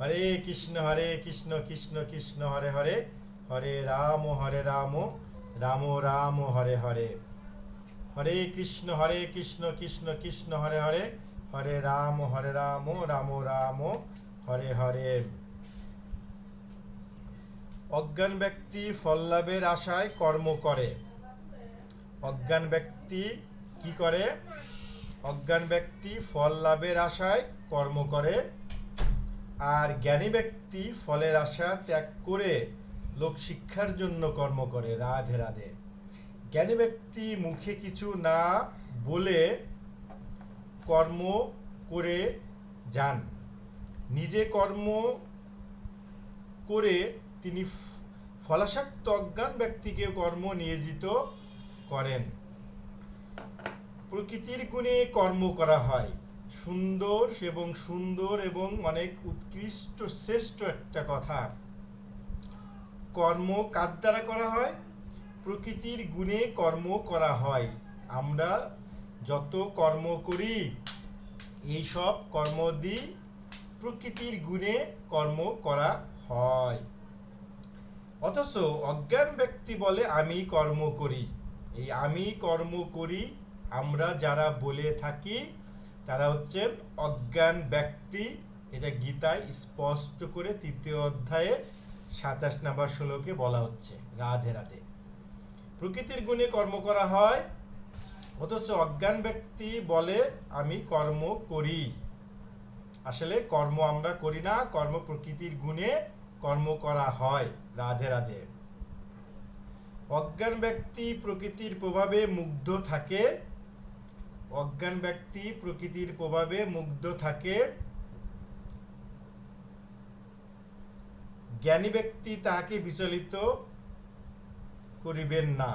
হরে কৃষ্ণ হরে কৃষ্ণ কৃষ্ণ কৃষ্ণ, হরে হরে হরে রাম হরে রাম রাম রাম, হরে হরে। হরে কৃষ্ণ হরে কৃষ্ণ কৃষ্ণ কৃষ্ণ, হরে হরে হরে রাম হরে রাম রাম রাম, হরে হরে। অজ্ঞান ব্যক্তি ফল লাভের আশায় কর্ম করে। অজ্ঞান ব্যক্তি কি করে? অজ্ঞান ব্যক্তি ফল লাভের আশায় কর্ম করে। আর জ্ঞানী ব্যক্তি ফলের আশা ত্যাগ করে লোক শিক্ষার জন্য কর্ম করে রাধে রাধে। জ্ঞানী ব্যক্তি মুখে কিছু না বলে কর্ম করে যান। নিজে কর্ম করে তিনি ফলাসক্ত অজ্ঞান ব্যক্তিকে কর্ম নিয়োজিত করেন। প্রকৃতির গুণে কর্ম করা হয়। সুন্দর এবং সুন্দর এবং অনেক উৎকৃষ্ট, শ্রেষ্ঠ একটা কথা। কর্ম কার দ্বারা করা হয়? প্রকৃতির গুণে কর্ম করা হয়। আমরা যত কর্ম করি, এই সব কর্ম দিয়ে প্রকৃতির গুণে কর্ম করা হয়। অথচ অজ্ঞান ব্যক্তি বলে, আমি কর্ম করি। এই আমি কর্ম করি আমরা যারা বলে থাকি তারা হচ্ছে অজ্ঞান ব্যক্তি এটা গীতায় স্পষ্ট করে তৃতীয় অধ্যায়ে সাতাশ নাম্বার ষোলোকে বলা হচ্ছে, রাধে রাধে। প্রকৃতির গুণে কর্ম করা হয়, অথচ অজ্ঞান ব্যক্তি বলে, আমি কর্ম করি। আসলে কর্ম আমরা করি না, কর্ম প্রকৃতির গুণে কর্ম করা হয়, রাধে রাধে। অজ্ঞান ব্যক্তি প্রকৃতির প্রভাবে মুগ্ধ থাকে অজ্ঞান ব্যক্তি প্রকৃতির প্রভাবে মুগ্ধ থাকে। জ্ঞানী ব্যক্তি তাহাকে বিচলিত করিবেন না।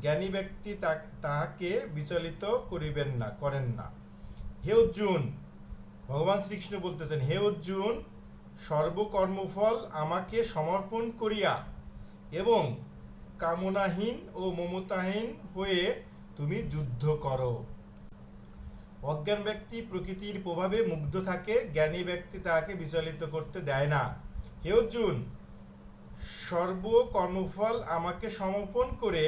জ্ঞানী ব্যক্তি তাহাকে বিচলিত করিবেন না, করেন না। হে অর্জুন, ভগবান শ্রীকৃষ্ণ বলতেছেন, হে অর্জুন, সর্বকর্মফল আমাকে সমর্পণ করিয়া এবং কামনাহীন ও মমতাহীন হয়ে তুমি যুদ্ধ করো। অজ্ঞান ব্যক্তি প্রকৃতির প্রভাবে মুগ্ধ থাকে, জ্ঞানী ব্যক্তি তাকে বিচলিত করতে দেয় না। হে অর্জুন, সর্বকর্মফল আমাকে সমর্পণ করে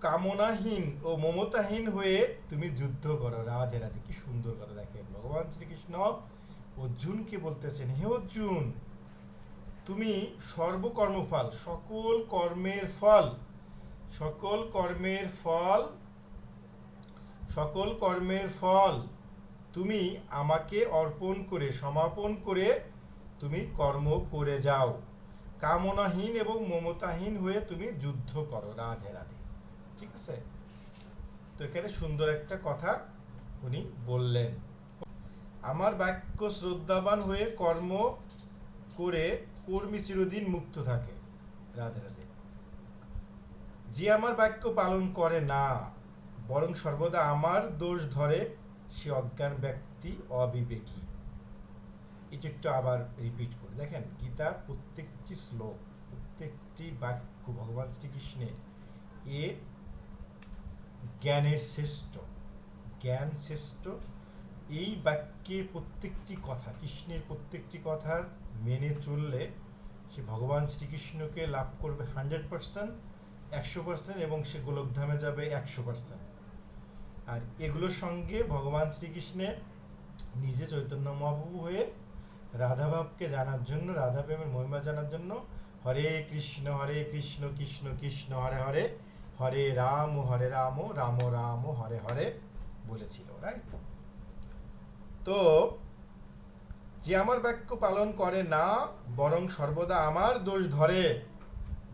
কামনাহীন ও মমতাহীন হয়ে তুমি যুদ্ধ করো। রাধে রাধে, কি সুন্দর কথা দেখেন। ভগবান শ্রীকৃষ্ণ অর্জুনকে বলতেছেন, হে অর্জুন, তুমি সর্বকর্মফল, সকল কর্মের ফল সকল কর্মের ফল, সকল কর্মের ফল তুমি আমাকে অর্পণ করে, সমাপন করে তুমি কর্ম করে যাও। কামনাহীন এবং মমতাহীন হয়ে তুমি যুদ্ধ করো রাধে রাধে। ঠিক আছে? তো এখানে সুন্দর একটা কথা উনি বললেন। আমার বাক্য শ্রদ্ধাবান হয়ে কর্ম করে কর্মী চিরদিন মুক্ত থাকে। রাধে রাধে। যে আমার বাক্য পালন করে না, বরং সর্বদা আমার দোষ ধরে, সে অজ্ঞান ব্যক্তি অবিবেকী। এটা একটু আবার রিপিট করে। দেখেন, গীতার প্রত্যেকটি শ্লোক, প্রত্যেকটি বাক্য ভগবান শ্রীকৃষ্ণের এ জ্ঞানের শ্রেষ্ঠ, জ্ঞান শ্রেষ্ঠ। এই বাক্যে প্রত্যেকটি কথা, কৃষ্ণের প্রত্যেকটি কথার মেনে চললে সে ভগবান শ্রীকৃষ্ণকে লাভ করবে হান্ড্রেড পার্সেন্ট একশো পার্সেন্ট এবং সে গোলকধামে যাবে একশো পার্সেন্ট আর এগুলোর সঙ্গে ভগবান শ্রীকৃষ্ণের নিজে চৈতন্য মহাপ্রভু হয়ে রাধাভাবকে জানার জন্য রাধা প্রেমের মহিমা জানার জন্য হরে কৃষ্ণ হরে কৃষ্ণ কৃষ্ণ কৃষ্ণ, হরে হরে হরে রাম হরে রাম রাম রাম, হরে হরে বলেছিল রাইট তো যে আমার বাক্য পালন করে না, বরং সর্বদা আমার দোষ ধরে।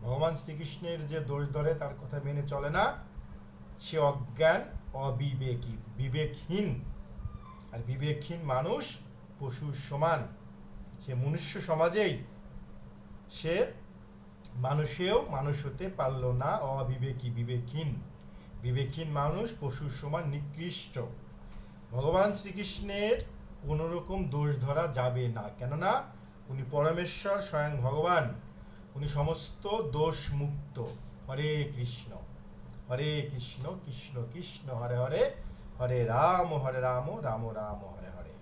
ভগবান শ্রীকৃষ্ণের যে দোষ ধরে, তার কথা মেনে চলে না। সে অজ্ঞান অবিবেকী বিবেকহীন। আর বিবেকহীন মানুষ পশুর সমান। সে মনুষ্য সমাজেই। সে মানুষেও মানুষ হতে পারল না, অবিবেকী, বিবেকহীন। বিবেকহীন মানুষ পশুর সমান নিকৃষ্ট। ভগবান শ্রীকৃষ্ণের কোনো রকম দোষ ধরা যাবে না। কেননা, উনি পরমেশ্বর, স্বয়ং ভগবান। উনি সমস্ত দোষ মুক্ত। হরে কৃষ্ণ হরে কৃষ্ণ কৃষ্ণ কৃষ্ণ, হরে হরে হরে রাম হরে রাম রাম রাম, হরে হরে।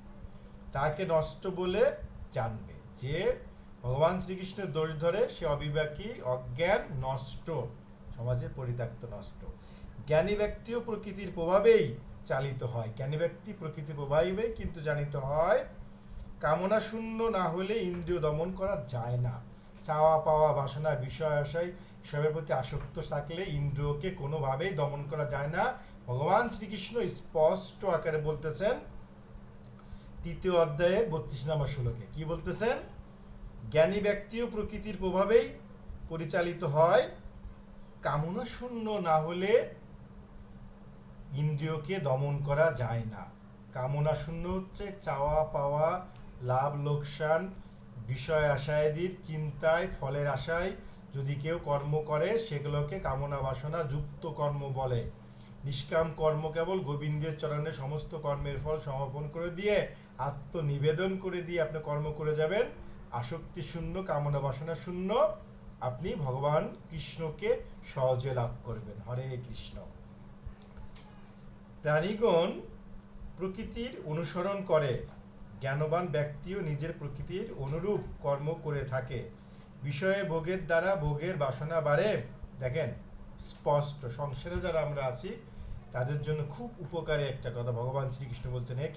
তাকে নষ্ট বলে জানবে যে ভগবান শ্রীকৃষ্ণের দোষ ধরে সে অবিবেকী, অজ্ঞান, নষ্ট, সমাজে পরিত্যক্ত নষ্ট। জ্ঞানী ব্যক্তিও প্রকৃতির প্রভাবেই চালিত হয়। জ্ঞানী ব্যক্তি প্রকৃতির প্রভাবেই কিন্তু জানিত হয়। কামনা শূন্য না হলে ইন্দ্রিয় দমন করা যায় না। চাওয়া পাওয়া বাসনা বিষয় আশয় সবের প্রতি আসক্ত থাকলে ইন্দ্রিয়কে কোনোভাবেই দমন করা যায় না। ভগবান শ্রীকৃষ্ণ স্পষ্ট আকারে বলতেছেন, তৃতীয় অধ্যায়ে বত্রিশ নম্বর শ্লোকে কি বলতেছেন? জ্ঞানী ব্যক্তিও প্রকৃতির প্রভাবেই পরিচালিত হয়। কামনা শূন্য না হলে ইন্দ্রিয়কে দমন করা যায় না। কামনা শূন্য হচ্ছে চাওয়া পাওয়া লাভ লোকসান বিষয় আশায়াদির, চিন্তায়, ফলের আশায় যদি কেউ কর্ম করে, সেগুলোকে কামনা বাসনা, যুক্ত কর্ম বলে। নিষ্কাম কর্ম কেবল গোবিন্দের চরণে সমস্ত কর্মের ফল সমাপন করে দিয়ে, আত্মনিবেদন করে দিয়ে আপনি কর্ম করে যাবেন। আসক্তি শূন্য, কামনা বাসনা শূন্য। আপনি ভগবান কৃষ্ণকে সহজে লাভ করবেন। হরে কৃষ্ণ। প্রাণীগণ প্রকৃতির অনুসরণ করে। জ্ঞানবান ব্যক্তিও নিজের প্রকৃতির অনুরূপ কর্ম করে থাকে। বিষয়ে ভোগের দ্বারা ভোগের বাসনা বাড়ে। দেখেন, স্পষ্ট। সংসারে যারা আমরা আছি, তাদের জন্য খুব উপকারী একটা কথা। ভগবান শ্রীকৃষ্ণ বলছেন, হে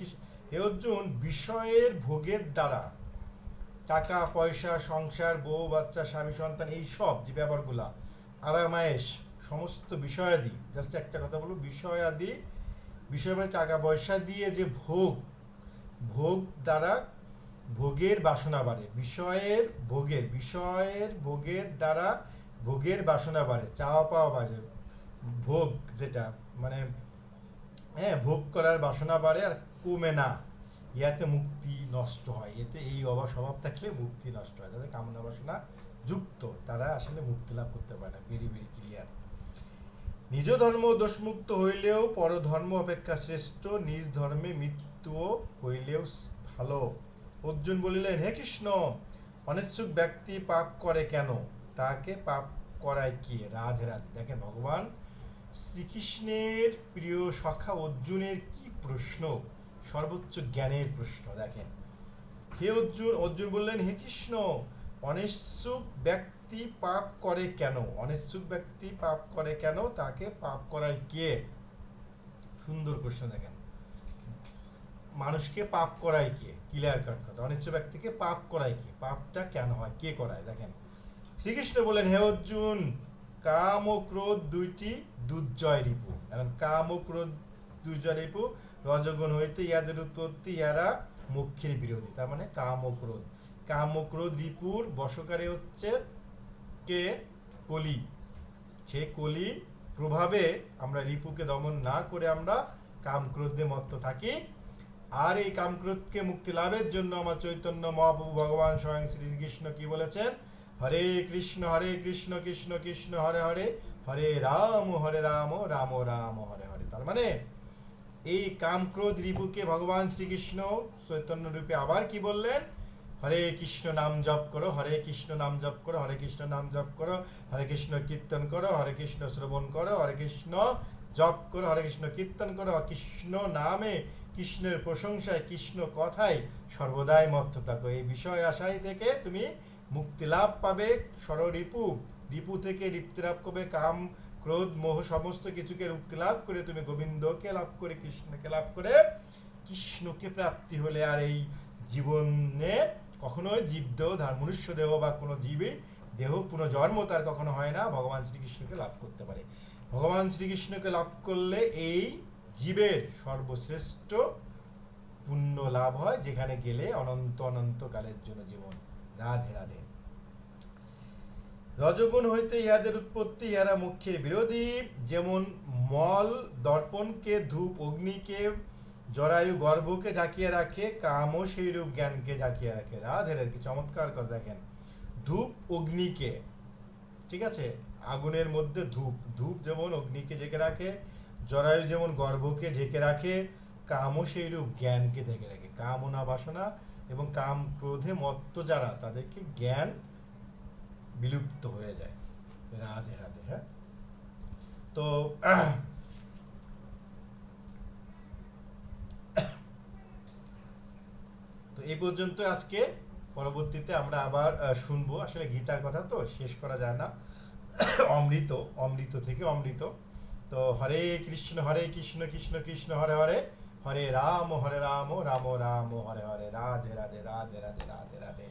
হে অর্জুন, বিষয়ের ভোগের দ্বারা টাকা, পয়সা, সংসার, বউ, বাচ্চা, স্বামী, সন্তান, এই সব যে ব্যাপারগুলা, আরামায়েশ, সমস্ত বিষয়াদি জাস্ট একটা কথা বলব, বিষয়াদি, বিষয় মানে টাকা, পয়সা দিয়ে যে ভোগ ভোগ দ্বারা ভোগের বাসনা বাড়ে। বিষয়ের ভোগের বিষয়ের ভোগের দ্বারা ভোগের বাসনা বাড়ে। চাওয়া পাওয়া বাড়ে ভোগ যেটা মানে হ্যাঁ ভোগ করার বাসনা বাড়ে আর কমে না। ইয়াতে মুক্তি নষ্ট হয়। এতে এই অভাব স্বভাব থাকলে মুক্তি নষ্ট হয়। যাদের কামনা বাসনা যুক্ত, তারা আসলে মুক্তি লাভ করতে পারে না। Very very clear. নিজ ধর্ম দোষমুক্ত হইলেও পরধর্ম অপেক্ষা শ্রেষ্ঠ, নিজ ধর্মে মৃত্যুও হইলেও ভালো। অর্জুন বলিলেন, হে কৃষ্ণ, অনিচ্ছুক ব্যক্তি পাপ করে কেন? তাকে পাপ করায় কি? রাধে রাধে। দেখেন ভগবান শ্রীকৃষ্ণের প্রিয় সখা অর্জুনের কি প্রশ্ন? সর্বোচ্চ জ্ঞানের প্রশ্ন, দেখেন। হে অর্জুন অর্জুন বললেন, হে কৃষ্ণ, অনিচ্ছুক ব্যক্তি পাপ করে কেন? অনিচ্ছুক ব্যক্তি পাপ করে কেন? তাকে পাপ করায় কে? সুন্দর প্রশ্ন দেখেন। মানুষকে পাপ করায় কে? ক্লিয়ার কাট কথা। অনিচ্ছুক ব্যক্তিকে পাপ করায় কে? পাপটা কেন হয়? কে করায়? দেখেন। শ্রীকৃষ্ণ বলেন, হে অর্জুন, কাম ও ক্রোধ দুইটি দুর্জয় রিপু। এখন, কাম ও ক্রোধ দুর্জয় রিপু, রজগুণ হইতে ইয়াদের উৎপত্তি, ইয়ারা মুখ্যের বিরোধী। তার মানে কাম ও ক্রোধ। কাম ও ক্রোধ রিপুর বশকারী হচ্ছে কে কলি। সেই কলি প্রভাবে আমরা রিপুকে দমন না করে আমরা কামক্রোধে মত্ত থাকি। আর এই কামক্রোধকে মুক্তি লাভের জন্য আমার চৈতন্য মহাপ্রভু ভগবান স্বয়ং শ্রীকৃষ্ণ কি বলেছেন? হরে কৃষ্ণ হরে কৃষ্ণ কৃষ্ণ কৃষ্ণ, হরে হরে হরে রাম হরে রাম রাম রাম, হরে হরে। তার মানে এই কামক্রোধ রিপুকে ভগবান শ্রীকৃষ্ণ চৈতন্য রূপে আবার কি বললেন? হরে কৃষ্ণ নাম জপ করো, হরে কৃষ্ণ নাম জপ করো, হরে কৃষ্ণ নাম জপ করো, হরে কৃষ্ণ কীর্তন করো, হরে কৃষ্ণ শ্রবণ করো, হরে কৃষ্ণ জপ করো, হরে কৃষ্ণ কীর্তন করো, কৃষ্ণ নামে, কৃষ্ণের প্রশংসায়, কৃষ্ণ কথায় সর্বদাই মত্ত থাকো। এই বিষয় আশাই থেকে তুমি মুক্তি লাভ পাবে। সর রিপু রিপু থেকে রিপ্তি লাভ করবে। কাম, ক্রোধ, মোহ সমস্ত কিছুকে মুক্তি লাভ করে তুমি গোবিন্দকে লাভ করে, কৃষ্ণকে লাভ করে কৃষ্ণকে প্রাপ্তি হলে আর এই জীবনে কখনোই জীবদেহ ধার মনুষ্য দেহ বা কোনো জীবে দেহ পুনর্জন্ম তার কখনো হয় না। ভগবান শ্রীকৃষ্ণকে লাভ করতে পারে। ভগবান শ্রীকৃষ্ণকে লাভ করলে এই জীবের সর্বশ্রেষ্ঠ পুণ্য লাভ হয়, যেখানে গেলে অনন্ত অনন্ত কালের জন্য জীবন। রাধে রাধে। রজগুণ হইতে ইহাদের উৎপত্তি, ইহারা মুখ্যের বিরোধী। যেমন মল দর্পণকে, ধূপ, অগ্নিকে জরায়ু গর্ভকে ঢাকিয়ে রাখে, কামও সেই রূপ জ্ঞানকে ঢাকিয়ে রাখে। রাধে রাধে চমৎকার কথা দেখেন। ধূপ অগ্নিকে, ঠিক আছে? আগুনের মধ্যে ধূপ ধূপ যেমন অগ্নিকে ঢেকে রাখে, জরায়ু যেমন গর্ভকে ঢেকে রাখে, কামও সেই রূপ জ্ঞানকে ঢেকে রাখে। কামনা বাসনা এবং কাম ক্রোধে মত্ত যারা, তাদেরকে জ্ঞান বিলুপ্ত হয়ে যায়। রাধে রাধে হ্যাঁ? তো তো এই পর্যন্ত আজকে। পরবর্তীতে আমরা আবার শুনব। আসলে গীতার কথা তো শেষ করা যায় না। অমৃত অমৃত থেকে অমৃত। তো হরে কৃষ্ণ হরে কৃষ্ণ কৃষ্ণ কৃষ্ণ, হরে হরে। হরে রাম হরে রাম রাম রাম, হরে হরে। রাধে রাধে রাধে রাধে রাধে রাধে।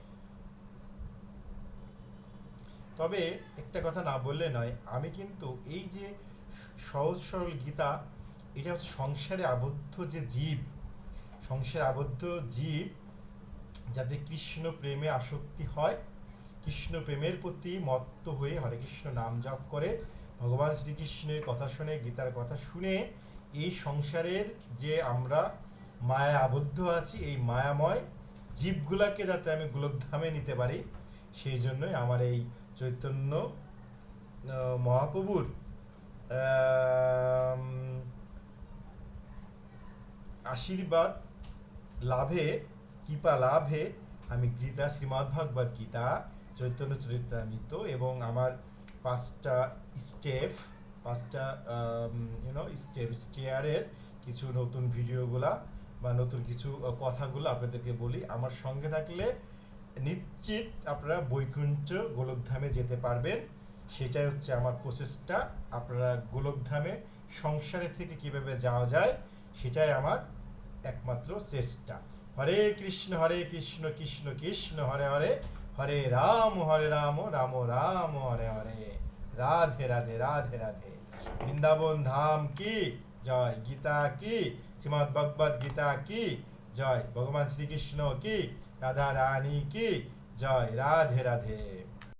তবে একটা কথা না বললে নয়, আমি কিন্তু এই যে সহজ সরল গীতা, এটা হচ্ছে সংসারে আবদ্ধ যে জীব, সংসারে আবদ্ধ জীব যাতে কৃষ্ণ প্রেমে আসক্তি হয়, কৃষ্ণ প্রেমের প্রতি মত্ত হয়ে হরে কৃষ্ণ নাম জপ করে ভগবান শ্রীকৃষ্ণের কথা শুনে, গীতার কথা শুনে এই সংসারের যে আমরা মায়া আবদ্ধ আছি, এই মায়াময় জীবগুলাকে যাতে আমি গোলকধামে নিতে পারি, সেই জন্যই আমার এই চৈতন্য মহাপ্রভুর আশীর্বাদ লাভে কৃপা লাভে আমি গীতা, শ্রীমদ্ ভাগবত গীতা, চৈতন্য চরিত্রামৃত এবং আমার পাঁচটা স্টেপ, পাঁচটা ইউনো স্টেপ, স্টেয়ারের কিছু নতুন ভিডিওগুলা বা নতুন কিছু কথাগুলো আপনাদেরকে বলি। আমার সঙ্গে থাকলে নিশ্চিত আপনারা বৈকুণ্ঠ গোলকধামে যেতে পারবেন। সেটাই হচ্ছে আমার প্রচেষ্টা। আপনারা গোলকধামে সংসারে থেকে কীভাবে যাওয়া যায়, সেটাই আমার একমাত্র চেষ্টা। হরে কৃষ্ণ হরে কৃষ্ণ কৃষ্ণ কৃষ্ণ, হরে হরে হরে রাম হরে রাম রাম রাম, হরে হরে। রাধে রাধে রাধে রাধে। বৃন্দাবন ধাম কি? জয় গীতা কি? শ্রীমদ ভগবদ গীতা কি? জয় ভগবান শ্রীকৃষ্ণ কি? রাধা রানী কি? জয় রাধে রাধে।